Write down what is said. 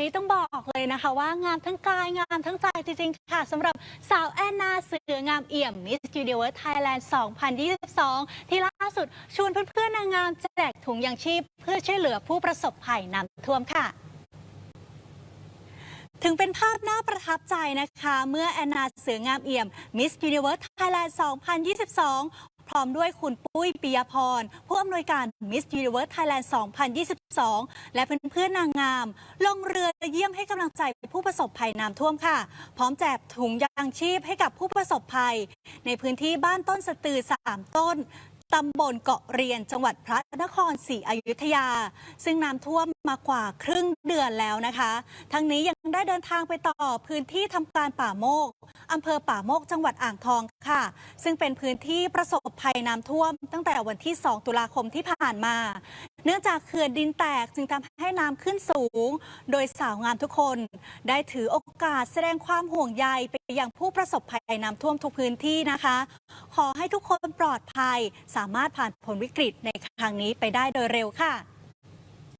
นี้ต้องบอกเลยนะคะว่างามทั้งกายงามทั้งใจจริงๆค่ะสำหรับสาวแอนนาเสืองามเอี่ยม Miss Universe Thailand 2022 ที่ล่าสุดชวนเพื่อนๆนางงามแจกถุงยางชีพ เพื่อช่วยเหลือผู้ประสบภัยน้ำท่วมค่ะถึงเป็นภาพน่าประทับใจนะคะ เมื่อแอนนาเสืองามเอี่ยม Miss Universe Thailand 2022 พร้อมด้วยคุณปุ้ยปิยพร ผู้อำนวยการ Miss Universe Thailand 2 และเพื่อนๆนางงาม ลงเรือเยี่ยมให้กำลังใจผู้ประสบภัยน้ำท่วมค่ะ พร้อมแจกถุงยางชีพให้กับผู้ประสบภัย ในพื้นที่บ้านต้นสตือ3ต้นตำบลเกาะเรียนจังหวัดพระนครศรีอยุธยา ซึ่งน้ำท่วมมากว่าครึ่งเดือนแล้วนะคะ ทั้งนี้ยัง ได้เดินทางไปต่อพื้นที่ทำการป่าโมกอำเภอป่าโมกจังหวัดอ่างทองค่ะ ซึ่งเป็นพื้นที่ประสบภัยน้ำท่วม ตั้งแต่วันที่ 2 ตุลาคมที่ผ่านมา เนื่องจากเขื่อนดินแตกจึงทำให้น้ำขึ้นสูง โดยสาวงามทุกคน ได้ถือโอกาสแสดงความห่วงใยไปยังผู้ประสบภัยน้ำท่วมทุกพื้นที่นะคะ ขอให้ทุกคนปลอดภัยสามารถผ่านผลวิกฤตในครั้งนี้ไปได้โดยเร็วค่ะ